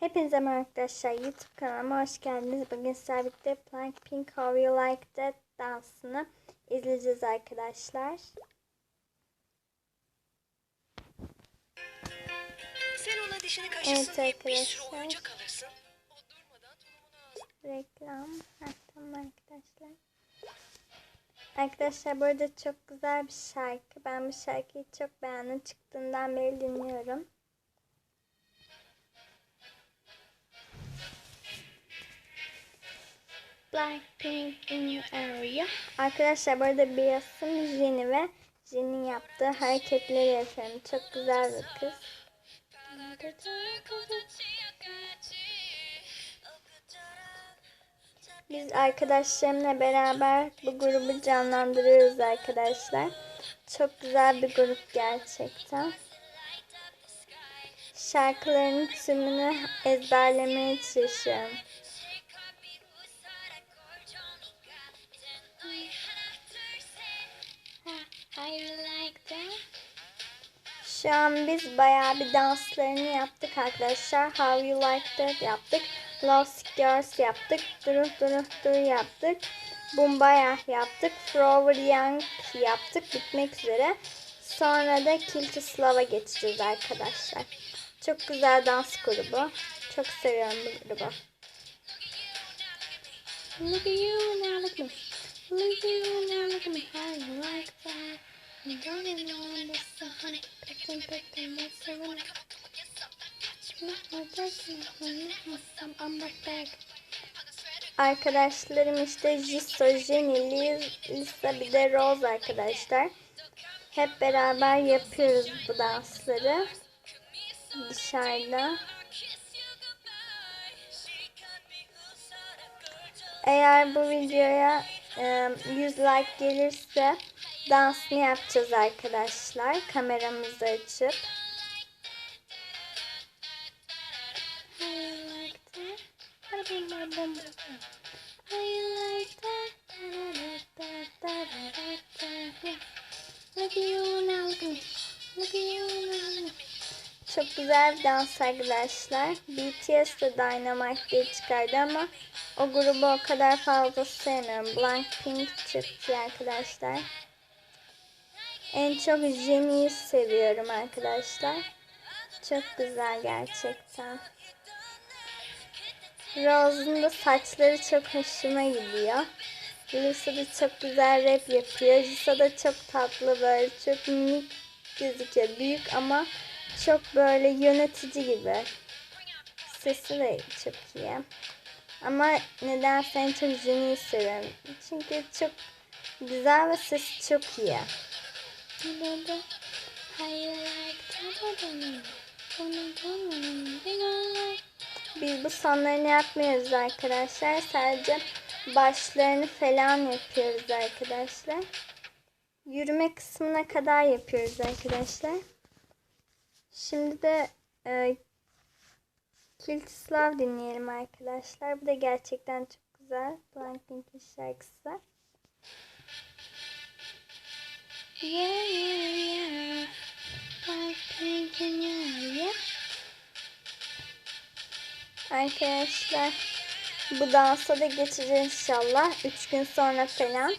Hepinize merhaba arkadaşlar. YouTube kanalıma hoş geldiniz. Bugün sizlerle birlikte Blackpink How You Like That dansını izleyeceğiz arkadaşlar. Sen ona dişini kaşısın bir sürü arkadaşlar. oyuncak alırsın. O durmadan tulumunu ağzına Reklam. Heh, tamam arkadaşlar. Arkadaşlar bu arada çok güzel bir şarkı. Ben bu şarkıyı çok beğendim. Çıktığından beri dinliyorum. Blackpink in your area. Arkadaşlar bu arada Bias'ın Jenny ve Jenny'nin yaptığı hareketleri yapıyorum. Çok güzel bir kız. Biz arkadaşlarımla beraber bu grubu canlandırıyoruz arkadaşlar. Çok güzel bir grup gerçekten. Şarkıların tümünü ezberlemeye çalışıyorum. Şu an biz bayağı bir danslarını yaptık arkadaşlar. How You Like That yaptık. Sick Girls yaptık. Duru Duru Duru yaptık. Bumbaya yaptık. Forever Young yaptık. Bitmek üzere. Sonra da Kill to Slava geçeceğiz arkadaşlar. Çok güzel dans grubu. Çok seviyorum bu grubu. Look at you now, look at me. Look at you now, look at me. How you like that? Arkadaşlarım işte Jisoo, Jenny, Lisa bir de Rose arkadaşlar. Hep beraber yapıyoruz bu dansları. Dışarıda. Eğer bu videoya e, 100 like gelirse dansını yapacağız arkadaşlar. Kameramızı açıp. Çok güzel bir dans arkadaşlar. BTS de Dynamite diye çıkardı ama o grubu o kadar fazla sevmiyorum. Blackpink çıktı arkadaşlar. En çok Jennie'yi seviyorum arkadaşlar. Çok güzel gerçekten. Rose'un da saçları çok hoşuma gidiyor. Lisa da çok güzel rap yapıyor. Lisa da çok tatlı böyle çok minik gözüküyor. Büyük ama çok böyle yönetici gibi. Sesi de çok iyi. Ama neden en çok Jennie'yi seviyorum. Çünkü çok güzel ve sesi çok iyi. Biz bu sonlarını yapmıyoruz arkadaşlar. Sadece başlarını falan yapıyoruz arkadaşlar. Yürüme kısmına kadar yapıyoruz arkadaşlar. Şimdi de e, Kiltislav dinleyelim arkadaşlar. Bu da gerçekten çok güzel. Blackpink'in şarkısı. Yeah, yeah, yeah. Blackpink in your area. Arkadaşlar bu dansa da geçeceğiz inşallah. 3 gün sonra falan.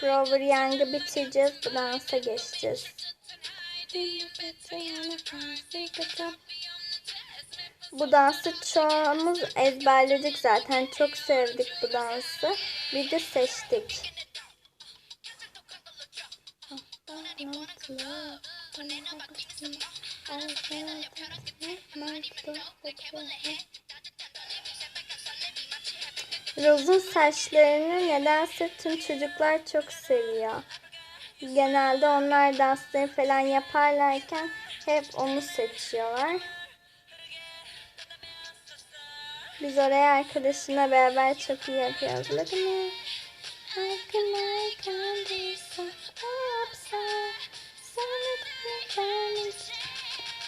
Forever Young'ı bitireceğiz. Bu dansa geçeceğiz. Bu dansı çoğumuz ezberledik zaten. Çok sevdik bu dansı. Bir de seçtik. Rose'un saçlarını nedense tüm çocuklar çok seviyor. Genelde onlar dansları falan yaparlarken hep onu seçiyorlar. Biz oraya arkadaşımla beraber çok iyi yapıyoruz. Look at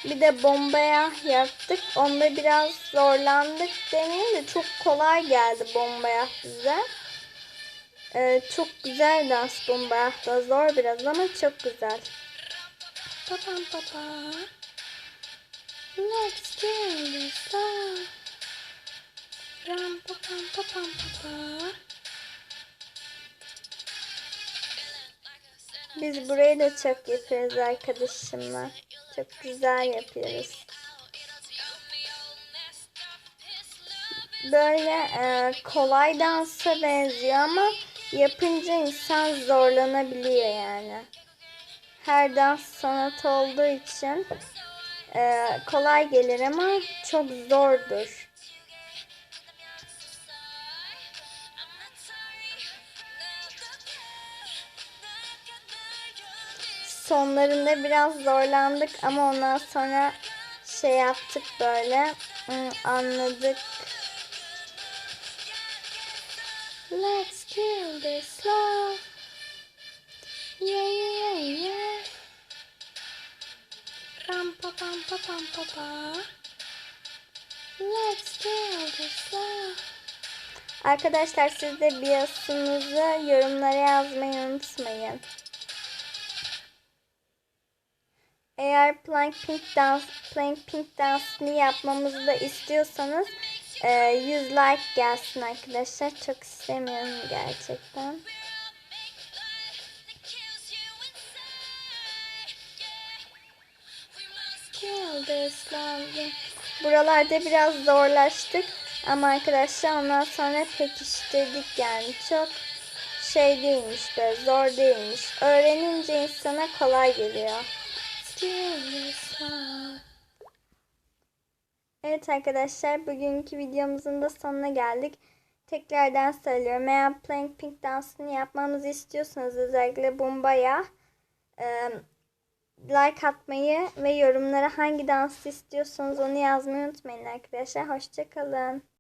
Bir de bombaya yaptık. Onda biraz zorlandık demeyeyim de çok kolay geldi bombaya bize. Ee, çok güzel dans bombaya da zor biraz ama çok güzel. Papam papa. Let's kill this love. Ram pa pam pa pam pa pa. Biz burayı da çok yapıyoruz arkadaşımla. Çok güzel yapıyoruz. Böyle e, kolay dansa benziyor ama yapınca insan zorlanabiliyor yani. Her dans sanat olduğu için e, kolay gelir ama çok zordur. Sonlarında biraz zorlandık ama ondan sonra şey yaptık böyle anladık. Let's kill this love. Yeah yeah yeah. Ram pa pam pa pam pa pa. Let's kill this love. Arkadaşlar siz de biyosunuzu yorumlara yazmayı unutmayın. Eğer plank pink dans plank pink dansını yapmamızı da istiyorsanız e, 100 like gelsin arkadaşlar. Çok istemiyorum gerçekten. Buralarda biraz zorlaştık ama arkadaşlar ondan sonra pekiştirdik yani çok şey değilmiş böyle zor değilmiş. Öğrenince insana kolay geliyor. Evet arkadaşlar bugünkü videomuzun da sonuna geldik. Tekrardan söylüyorum. Eğer Plank Pink dansını yapmamızı istiyorsanız özellikle Bumba'ya e, like atmayı ve yorumlara hangi dansı istiyorsanız onu yazmayı unutmayın arkadaşlar. Hoşçakalın.